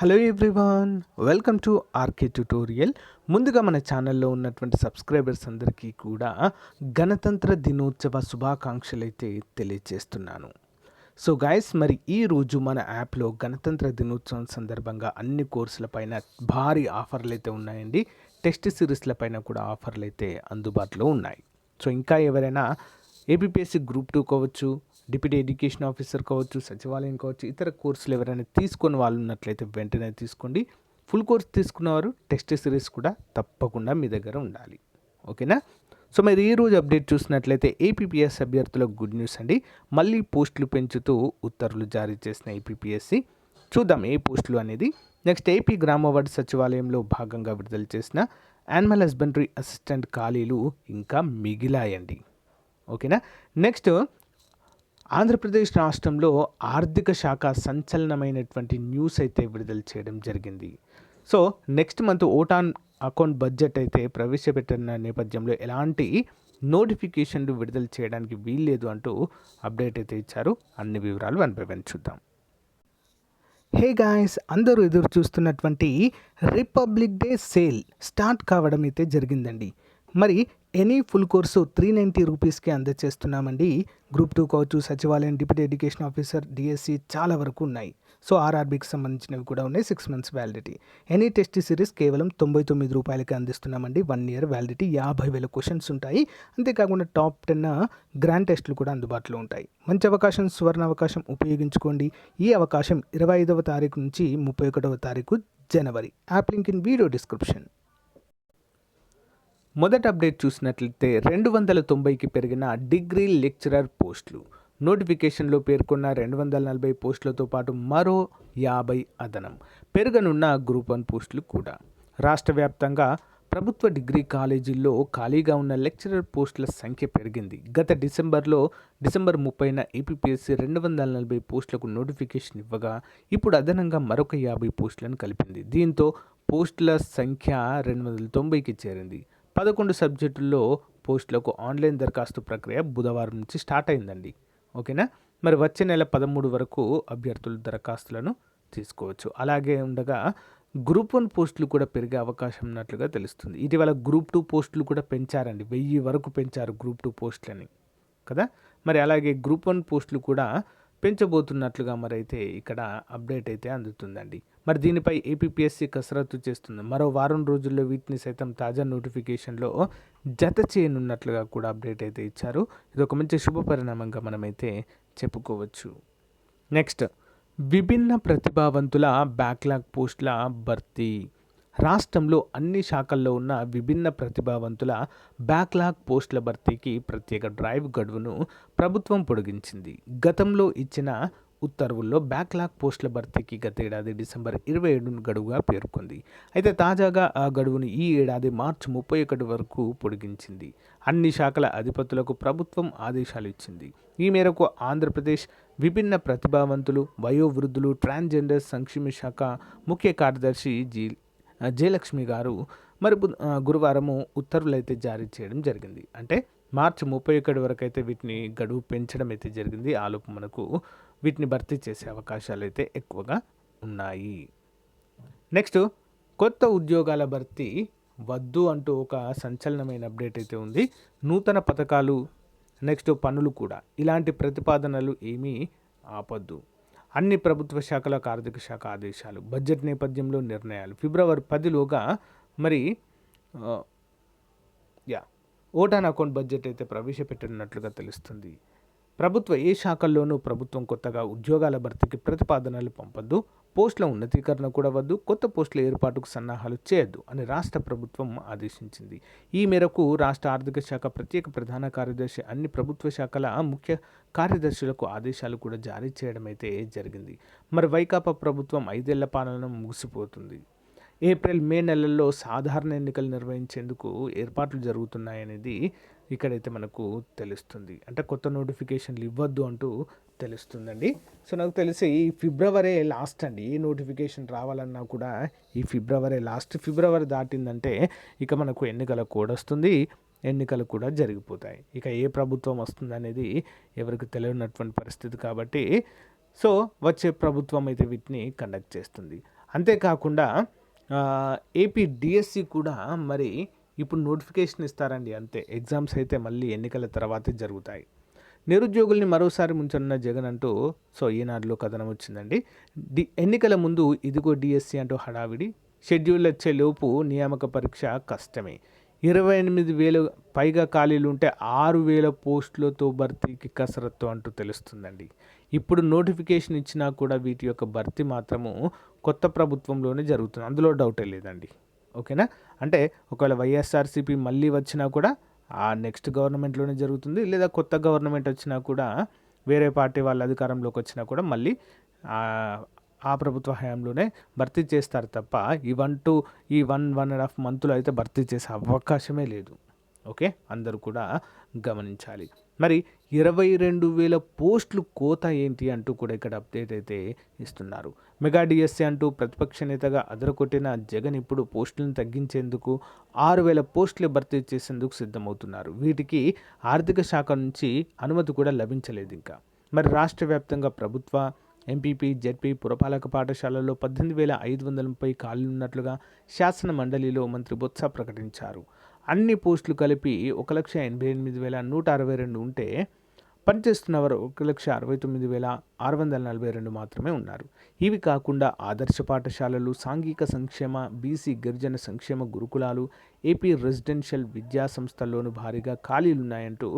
Hello everyone welcome to RK tutorial. ముందుగా మన ఛానల్లో ఉన్నటువంటి సబ్స్క్రైబర్స్ అందరికీ కూడా గణతంత్ర దినోత్సవ శుభాకాంక్షలు అయితే తెలియజేస్తున్నాను సో గాయస్ మరి ఈరోజు మన యాప్లో గణతంత్ర దినోత్సవం సందర్భంగా అన్ని కోర్సులపైన భారీ ఆఫర్లు అయితే ఉన్నాయండి. టెస్ట్ సిరీస్ల పైన కూడా ఆఫర్లు అయితే అందుబాటులో ఉన్నాయి. సో ఇంకా ఎవరైనా ఏపీఎస్సి గ్రూప్ టూ కావచ్చు డిప్యూటీ ఎడ్యుకేషన్ ఆఫీసర్ కావచ్చు సచివాలయం కావచ్చు ఇతర కోర్సులు ఎవరైనా తీసుకొని వాళ్ళు ఉన్నట్లయితే వెంటనే తీసుకోండి. ఫుల్ కోర్స్ తీసుకున్నవారు టెస్ట్ సిరీస్ కూడా తప్పకుండా మీ దగ్గర ఉండాలి. ఓకేనా? సో మరి ఈ రోజు అప్డేట్ చూసినట్లయితే ఏపీఎస్ అభ్యర్థులకు గుడ్ న్యూస్ అండి. మళ్ళీ పోస్టులు పెంచుతూ ఉత్తర్వులు జారీ చేసిన ఏపీఎస్సి చూద్దాం ఏ పోస్టులు అనేది. నెక్స్ట్ ఏపీ గ్రామవార్డు సచివాలయంలో భాగంగా విడుదల చేసిన యానిమల్ హస్బెండరీ అసిస్టెంట్ ఖాళీలు ఇంకా మిగిలాయండి. ఓకేనా? నెక్స్ట్ ఆంధ్రప్రదేశ్ రాష్ట్రంలో ఆర్థిక శాఖ సంచలనమైనటువంటి న్యూస్ అయితే విడుదల చేయడం జరిగింది. So next month vote on account budget అయితే ప్రవేశపెట్టిన నేపథ్యంలో ఎలాంటి నోటిఫికేషన్లు విడుదల చేయడానికి వీల్లేదు అంటూ అప్డేట్ అయితే ఇచ్చారు. అన్ని వివరాలు వన్ బై వన్ చూద్దాం. హే గాయస్ అందరూ ఎదురు చూస్తున్నటువంటి రిపబ్లిక్ డే సేల్ స్టార్ట్ కావడం అయితే జరిగిందండి. మరి any full course three ninety రూపీస్కి అందజేస్తున్నామండి గ్రూప్ టూ కావచ్చు సచివాలయం డిప్యూటీ ఎడ్యుకేషన్ ఆఫీసర్ డిఎస్సి చాలా వరకు ఉన్నాయి. సో ఆర్ఆర్బీకి సంబంధించినవి కూడా ఉన్నాయి six months validity. Any test series కేవలం తొంభై తొమ్మిది రూపాయలకి అందిస్తున్నామండి. వన్ ఇయర్ వ్యాలిడిటీ యాభై వేల క్వశ్చన్స్ ఉంటాయి. అంతేకాకుండా టాప్ టెన్ గ్రాండ్ టెస్టులు కూడా అందుబాటులో ఉంటాయి. మంచి అవకాశం సువర్ణ అవకాశం ఉపయోగించుకోండి. ఈ అవకాశం ఇరవై ఐదవ తారీఖు నుంచి ముప్పై ఒకటవ తారీఖు జనవరి. App link in video description. మొదటి అప్డేట్ చూసినట్లయితే రెండు వందల తొంభైకి పెరిగిన డిగ్రీ లెక్చరర్ పోస్టులు. నోటిఫికేషన్లో పేర్కొన్న రెండు వందల నలభై పోస్టులతో పాటు మరో యాభై అదనం. పెరగనున్న గ్రూప్ వన్ పోస్టులు కూడా. రాష్ట్ర వ్యాప్తంగా ప్రభుత్వ డిగ్రీ కాలేజీల్లో ఖాళీగా ఉన్న లెక్చరర్ పోస్టుల సంఖ్య పెరిగింది. గత డిసెంబర్లో డిసెంబర్ ముప్పైన ఏపీపీఎస్సీ రెండు వందల నలభై పోస్టులకు నోటిఫికేషన్ ఇవ్వగా ఇప్పుడు అదనంగా మరొక యాభై పోస్టులను కలిపింది. దీంతో పోస్టుల సంఖ్య రెండు వందల తొంభైకి చేరింది. పదకొండు సబ్జెక్టుల్లో పోస్టులకు ఆన్లైన్ దరఖాస్తు ప్రక్రియ బుధవారం నుంచి స్టార్ట్ అయిందండి. ఓకేనా? మరి వచ్చే నెల పదమూడు వరకు అభ్యర్థులు దరఖాస్తులను తీసుకోవచ్చు. అలాగే ఉండగా గ్రూప్ వన్ పోస్టులు కూడా పెరిగే అవకాశం ఉన్నట్లుగా తెలుస్తుంది. ఇటీవల గ్రూప్ టూ పోస్టులు కూడా పెంచారండి. వెయ్యి వరకు పెంచారు గ్రూప్ టూ పోస్టులని. కదా? మరి అలాగే గ్రూప్ వన్ పోస్టులు కూడా పెంచబోతున్నట్లుగా మరి అయితే ఇక్కడ అప్డేట్ అయితే అందుతుందండి. మరి దీనిపై ఏపీఎస్సి కసరత్తు చేస్తుంది. మరో వారం రోజుల్లో వీటిని సైతం తాజా నోటిఫికేషన్లో జత చేయనున్నట్లుగా కూడా అప్డేట్ అయితే ఇచ్చారు. ఇది ఒక మంచి శుభ పరిణామంగా మనమైతే చెప్పుకోవచ్చు. నెక్స్ట్ విభిన్న ప్రతిభావంతుల బ్యాక్లాగ్ పోస్టుల భర్తీ. రాష్ట్రంలో అన్ని శాఖల్లో ఉన్న విభిన్న ప్రతిభావంతుల బ్యాక్లాగ్ పోస్టుల భర్తీకి ప్రత్యేక డ్రైవ్ గడువును ప్రభుత్వం పొడిగించింది. గతంలో ఇచ్చిన ఉత్తర్వుల్లో బ్యాక్లాగ్ పోస్టుల భర్తీకి గత ఏడాది డిసెంబర్ ఇరవై ఏడును గడువుగా పేర్కొంది. అయితే తాజాగా ఆ గడువును ఈ ఏడాది మార్చి ముప్పై ఒకటి వరకు పొడిగించింది. అన్ని శాఖల అధిపతులకు ప్రభుత్వం ఆదేశాలు ఇచ్చింది. ఈ మేరకు ఆంధ్రప్రదేశ్ విభిన్న ప్రతిభావంతులు వయోవృద్ధులు ట్రాన్స్జెండర్ సంక్షేమ శాఖ ముఖ్య కార్యదర్శి జీ జయలక్ష్మి గారు మరి గురువారము ఉత్తర్వులు అయితే జారీ చేయడం జరిగింది. అంటే మార్చి ముప్పై ఒకటి వరకు అయితే వీటిని గడువు పెంచడం అయితే జరిగింది ఆలోపు మనకు వీటిని భర్తీ చేసే అవకాశాలు అయితే ఎక్కువగా ఉన్నాయి. నెక్స్ట్ కొత్త ఉద్యోగాల భర్తీ వద్దు అంటూ ఒక సంచలనమైన అప్డేట్ అయితే ఉంది. నూతన పథకాలు నెక్స్ట్ పనులు కూడా. ఇలాంటి ప్రతిపాదనలు ఏమీ ఆపద్దు. అన్ని ప్రభుత్వ శాఖలకు ఆర్థిక శాఖ ఆదేశాలు బడ్జెట్ నేపథ్యంలో నిర్ణయాలు. ఫిబ్రవరి పదిలోగా మరి యా ఓటాన్ అకౌంట్ బడ్జెట్ అయితే ప్రవేశపెట్టనున్నట్లుగా తెలుస్తుంది. ప్రభుత్వ ఏ శాఖల్లోనూ ప్రభుత్వం కొత్తగా ఉద్యోగాల భర్తీకి ప్రతిపాదనలు పంపొద్దు. పోస్టుల ఉన్నతీకరణ కూడా వద్దు కొత్త పోస్టుల ఏర్పాటుకు సన్నాహాలు చేయొద్దు అని రాష్ట్ర ప్రభుత్వం ఆదేశించింది. ఈ మేరకు రాష్ట్ర ఆర్థిక శాఖ ప్రత్యేక ప్రధాన కార్యదర్శి అన్ని ప్రభుత్వ శాఖల ముఖ్య కార్యదర్శులకు ఆదేశాలు కూడా జారీ చేయడమైతే జరిగింది. మరి వైకాపా ప్రభుత్వం ఐదేళ్ళ పాలన ముగిసిపోతుంది. ఏప్రిల్ మే నెలల్లో సాధారణ ఎన్నికలు నిర్వహించేందుకు ఏర్పాట్లు జరుగుతున్నాయనేది ఇక్కడైతే మనకు తెలుస్తుంది. అంటే కొత్త నోటిఫికేషన్లు ఇవ్వద్దు అంటూ తెలుస్తుందండి. సో నాకు తెలిసి ఈ ఫిబ్రవరి లాస్ట్ అండి ఏ నోటిఫికేషన్ రావాలన్నా కూడా ఈ ఫిబ్రవరి లాస్ట్ ఫిబ్రవరి దాటిందంటే ఇక మనకు ఎన్నికల కోడ్ వస్తుంది ఎన్నికలు కూడా జరిగిపోతాయి. ఇక ఏ ప్రభుత్వం వస్తుంది అనేది ఎవరికి తెలియనటువంటి పరిస్థితి కాబట్టి సో వచ్చే ప్రభుత్వం అయితే వీటిని కండక్ట్ చేస్తుంది. అంతేకాకుండా ఏపీ డిఎస్సి కూడా మరి ఇప్పుడు నోటిఫికేషన్ ఇస్తారండి అంతే. ఎగ్జామ్స్ అయితే మళ్ళీ ఎన్నికల తర్వాతే జరుగుతాయి. నిరుద్యోగుల్ని మరోసారి ముంచనున్న జగన్ అంటూ సో ఈనాడులో కథనం వచ్చిందండి. డి ఎన్నికల ముందు ఇదిగో డిఎస్సి అంటూ హడావిడి షెడ్యూల్ వచ్చే లోపు నియామక పరీక్ష కష్టమే. ఇరవై ఎనిమిది వేలు పైగా ఖాళీలు ఉంటే ఆరు వేల పోస్టులతో భర్తీకి కసరత్తు అంటూ తెలుస్తుందండి. ఇప్పుడు నోటిఫికేషన్ ఇచ్చినా కూడా వీటి యొక్క భర్తీ మాత్రము కొత్త ప్రభుత్వంలోనే జరుగుతుంది. అందులో డౌటే లేదండి. ఓకేనా? అంటే ఒకవేళ వైఎస్ఆర్సీపీ మళ్ళీ వచ్చినా కూడా ఆ నెక్స్ట్ గవర్నమెంట్లోనే జరుగుతుంది. లేదా కొత్త గవర్నమెంట్ వచ్చినా కూడా వేరే పార్టీ వాళ్ళ అధికారంలోకి వచ్చినా కూడా మళ్ళీ ఆ, ప్రభుత్వ హయాంలోనే భర్తీ చేస్తారు తప్ప ఈ వన్ టూ ఈ వన్ వన్ అండ్ హాఫ్ మంత్లో అయితే భర్తీ చేసే అవకాశమే లేదు. ఓకే? అందరూ కూడా గమనించాలి. మరి ఇరవై రెండు వేల పోస్టులు కోత ఏంటి అంటూ కూడా ఇక్కడ అప్డేట్ అయితే ఇస్తున్నారు. మెగా డిఎస్సీ అంటూ ప్రతిపక్ష నేతగా అదరకొట్టిన జగన్ ఇప్పుడు పోస్టులను తగ్గించేందుకు ఆరు వేల పోస్టులు భర్తీ చేసేందుకు సిద్ధమవుతున్నారు. వీటికి ఆర్థిక శాఖ నుంచి అనుమతి కూడా లభించలేదు ఇంకా. మరి రాష్ట్ర వ్యాప్తంగా ప్రభుత్వ ఎంపీపీ జెడ్పీ పురపాలక పాఠశాలల్లో పద్దెనిమిది వేల ఐదు వందల ముప్పై ఖాళీలు ఉన్నట్లుగా శాసన మండలిలో మంత్రి బొత్స ప్రకటించారు. అన్ని పోస్టులు కలిపి ఒక లక్ష ఎనభై ఎనిమిది వేల నూట అరవై రెండు ఉంటే పనిచేస్తున్నవారు ఒక లక్ష అరవై తొమ్మిది వేల ఆరు వందల నలభై రెండు మాత్రమే ఉన్నారు. ఇవి కాకుండా ఆదర్శ పాఠశాలలు సాంఘిక సంక్షేమ బీసీ గిరిజన సంక్షేమ గురుకులాలు ఏపీ రెసిడెన్షియల్ విద్యా సంస్థల్లోనూ భారీగా ఖాళీలు ఉన్నాయంటూ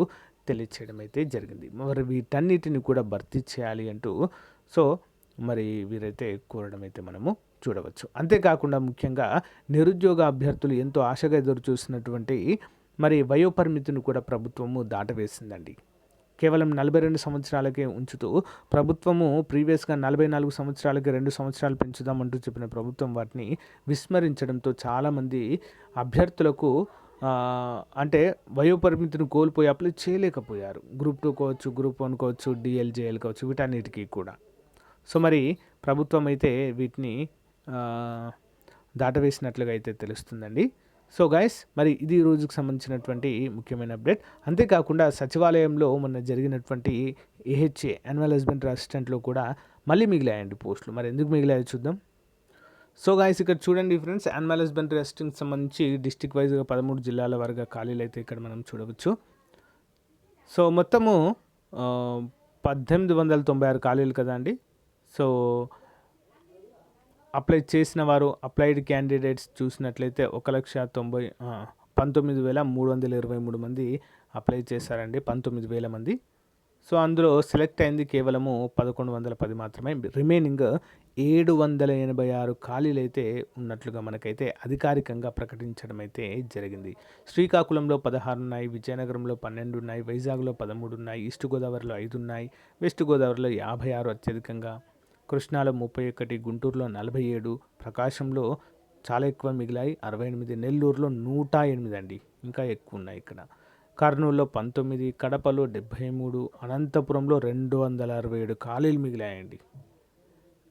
తెలియచేయడం అయితే జరిగింది. మరి వీటన్నిటిని కూడా భర్తీ చేయాలి అంటూ సో మరి వీరైతే కోరడం అయితే మనము చూడవచ్చు. అంతేకాకుండా ముఖ్యంగా నిరుద్యోగ అభ్యర్థులు ఎంతో ఆశగా ఎదురు చూసినటువంటి మరి వయోపరిమితిని కూడా ప్రభుత్వము దాటవేసిందండి. కేవలం నలభై రెండు సంవత్సరాలకే ఉంచుతూ ప్రభుత్వము ప్రీవియస్గా నలభై నాలుగు సంవత్సరాలకి రెండు సంవత్సరాలు పెంచుదామంటూ చెప్పిన ప్రభుత్వం వాటిని విస్మరించడంతో చాలామంది అభ్యర్థులకు అంటే వయోపరిమితిని కోల్పోయి అప్లై చేయలేకపోయారు. గ్రూప్ టూ కావచ్చు గ్రూప్ వన్ కావచ్చు డిఎల్జేఎల్ కావచ్చు వీటన్నిటికీ కూడా. సో మరి ప్రభుత్వం అయితే వీటిని దాటవేసినట్లుగా అయితే తెలుస్తుందండి. సో గైస్ మరి ఇది రోజుకు సంబంధించినటువంటి ముఖ్యమైన అప్డేట్. అంతేకాకుండా సచివాలయంలో మొన్న జరిగినటువంటి ఏహెచ్ఏ యాన్యువల్ హస్బెండరీ అసిస్టెంట్లో కూడా మళ్ళీ మిగిలాయండి పోస్టులు. మరి ఎందుకు మిగిలాయో చూద్దాం. సో గాయస్ ఇక్కడ చూడండి ఫ్రెండ్స్ యానిమల్ హస్బెండరీ అసిస్టెంట్కి సంబంధించి డిస్టిక్ వైజ్గా పదమూడు జిల్లాల వరకు ఖాళీలు అయితే ఇక్కడ మనం చూడవచ్చు. సో మొత్తము పద్దెనిమిది వందల తొంభై ఆరు ఖాళీలు కదా అండి. సో అప్లై చేసిన వారు అప్లైడ్ క్యాండిడేట్స్ చూసినట్లయితే ఒక లక్ష తొంభై పంతొమ్మిది వేల మూడు వందల ఇరవై మూడు మంది అప్లై చేశారండి పంతొమ్మిది వేల మంది. సో అందులో సెలెక్ట్ అయింది కేవలము పదకొండు వందల పది మాత్రమే. రిమైనింగ్ ఏడు వందల ఎనభై ఆరు ఖాళీలు అయితే ఉన్నట్లుగా మనకైతే అధికారికంగా ప్రకటించడం అయితే జరిగింది. శ్రీకాకుళంలో పదహారు ఉన్నాయి విజయనగరంలో పన్నెండు ఉన్నాయి వైజాగ్లో పదమూడు ఉన్నాయి ఈస్ట్ గోదావరిలో ఐదు ఉన్నాయి వెస్ట్ గోదావరిలో యాభై ఆరు అత్యధికంగా కృష్ణాలో ముప్పై ఒకటి గుంటూరులో నలభై ఏడు ప్రకాశంలో చాలా ఎక్కువ మిగిలాయి అరవై ఎనిమిది నెల్లూరులో నూట ఎనిమిది అండి. ఇంకా ఎక్కువ ఉన్నాయి ఇక్కడ. కర్నూలులో పంతొమ్మిది కడపలో డెబ్భై మూడు అనంతపురంలో రెండు వందల అరవై ఏడు ఖాళీలు మిగిలాయండి.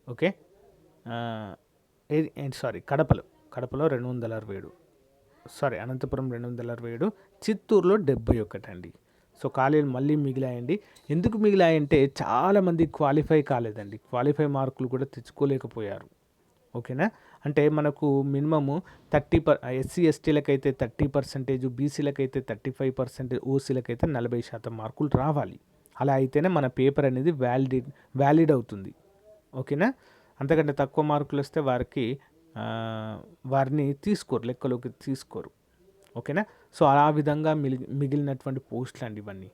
ఓకే? సారీ కడపలో. కడపలో రెండు వందల అరవై ఏడు. సారీ అనంతపురం రెండు వందల అరవై ఏడు చిత్తూరులో డెబ్బై ఒకటి అండి. సో ఖాళీలు మళ్ళీ మిగిలాయండి. ఎందుకు మిగిలాయంటే చాలామంది క్వాలిఫై కాలేదండి. క్వాలిఫై మార్కులు కూడా తెచ్చుకోలేకపోయారు. ఓకేనా? అంటే మనకు మినిమము థర్టీ పర్ ఎస్సీ ఎస్టీలకైతే థర్టీ పర్సెంటేజ్ బీసీలకైతే థర్టీ ఫైవ్ పర్సెంటేజ్ ఓసీలకైతే నలభై శాతం మార్కులు రావాలి. అలా అయితేనే మన పేపర్ అనేది వ్యాలిడ్ వ్యాలిడ్ అవుతుంది. ఓకేనా? అంతకంటే తక్కువ మార్కులు వస్తే వారికి వారిని తీసుకోరు లెక్కలోకి తీసుకోరు. ఓకేనా? సో ఆ విధంగా మిగి మిగిలినటువంటి పోస్టులు అండి ఇవన్నీ.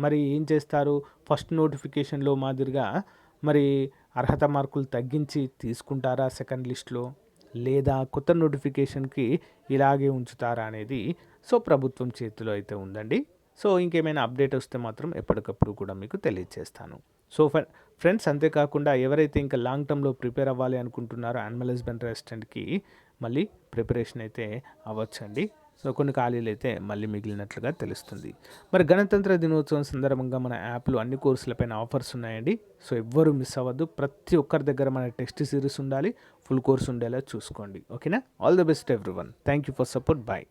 మరి ఏం చేస్తారు? ఫస్ట్ నోటిఫికేషన్లో మాదిరిగా మరి అర్హత మార్కులు తగ్గించి తీసుకుంటారా సెకండ్ లిస్ట్లో? లేదా కొత్త నోటిఫికేషన్కి ఇలాగే ఉంచుతారా అనేది సో ప్రభుత్వం చేతిలో అయితే ఉందండి. సో ఇంకేమైనా అప్డేట్ వస్తే మాత్రం ఎప్పటికప్పుడు కూడా మీకు తెలియజేస్తాను సో ఫ ఫ్రెండ్స్ అంతేకాకుండా ఎవరైతే ఇంకా లాంగ్ టర్మ్లో ప్రిపేర్ అవ్వాలి అనుకుంటున్నారో యానిమల్ హస్బెండ్ రెస్టారెంట్కి మళ్ళీ ప్రిపరేషన్ అయితే అవ్వచ్చండి. సో కొన్ని ఖాళీలు అయితే మళ్ళీ మిగిలినట్లుగా తెలుస్తుంది. మరి గణతంత్ర దినోత్సవం సందర్భంగా మన యాప్లో అన్ని కోర్సులపైన ఆఫర్స్ ఉన్నాయండి. సో ఎవ్వరూ మిస్ అవ్వద్దు. ప్రతి ఒక్కరి దగ్గర మన టెస్ట్ సిరీస్ ఉండాలి. ఫుల్ కోర్స్ ఉండేలా చూసుకోండి. ఓకేనా? All the best everyone thank you for support. Bye.